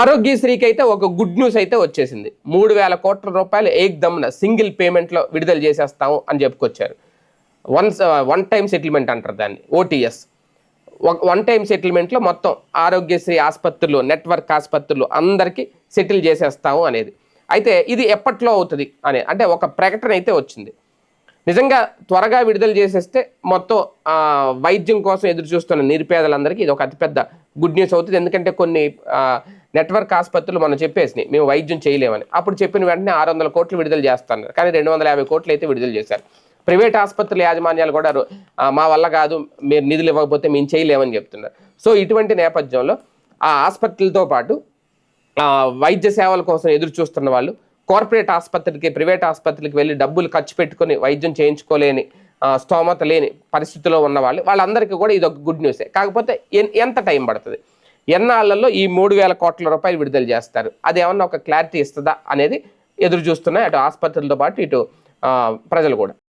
ఆరోగ్యశ్రీకి అయితే ఒక గుడ్ న్యూస్ అయితే వచ్చేసింది. మూడు వేల కోట్ల రూపాయలు ఏక్దమ్న సింగిల్ పేమెంట్లో విడుదల చేసేస్తాము అని చెప్పుకొచ్చారు. వన్ వన్ టైం సెటిల్మెంట్ అంటారు దాన్ని ఓటీఎస్. వన్ టైం సెటిల్మెంట్లో మొత్తం ఆరోగ్యశ్రీ ఆసుపత్రులు నెట్వర్క్ ఆసుపత్రులు అందరికీ సెటిల్ చేసేస్తాము అనేది. అయితే ఇది ఎప్పట్లో అవుతుంది అనే అంటే ఒక ప్రకటన అయితే వచ్చింది. నిజంగా త్వరగా విడుదల చేసేస్తే మొత్తం వైద్యం కోసం ఎదురు చూస్తున్న నిరుపేదలందరికీ ఇది ఒక అతిపెద్ద గుడ్ న్యూస్ అవుతుంది. ఎందుకంటే కొన్ని నెట్వర్క్ ఆసుపత్రులు మనం చెప్పేసినాయి. మేము వైద్యం చేయలేమని. అప్పుడు చెప్పిన వెంటనే ఆరు వందల కోట్లు విడుదల చేస్తున్నారు. కానీ రెండు వందల యాభై కోట్లు అయితే విడుదల చేశారు. ప్రైవేట్ ఆసుపత్రుల యాజమాన్యాలు కూడా మా వల్ల కాదు మీరు నిధులు ఇవ్వకపోతే మేము చేయలేమని చెప్తున్నారు. సో ఇటువంటి నేపథ్యంలో ఆ ఆసుపత్రులతో పాటు వైద్య సేవల కోసం ఎదురు చూస్తున్న వాళ్ళు కార్పొరేట్ ఆసుపత్రికి ప్రైవేట్ ఆసుపత్రికి వెళ్ళి డబ్బులు ఖర్చు పెట్టుకుని వైద్యం చేయించుకోలేని స్తోమత లేని పరిస్థితిలో ఉన్న వాళ్ళు వాళ్ళందరికీ కూడా ఇది ఒక గుడ్ న్యూసే. కాకపోతే ఎన్- ఎంత టైం పడుతుంది? ఎన్నాళ్ళలో ఈ మూడు వేల కోట్ల రూపాయలు విడుదల చేస్తారు? అది ఏమన్నా ఒక క్లారిటీ ఇస్తుందా అనేది ఎదురు చూస్తున్నాయి అటు ఆసుపత్రులతో పాటు ఇటు ప్రజలు కూడా.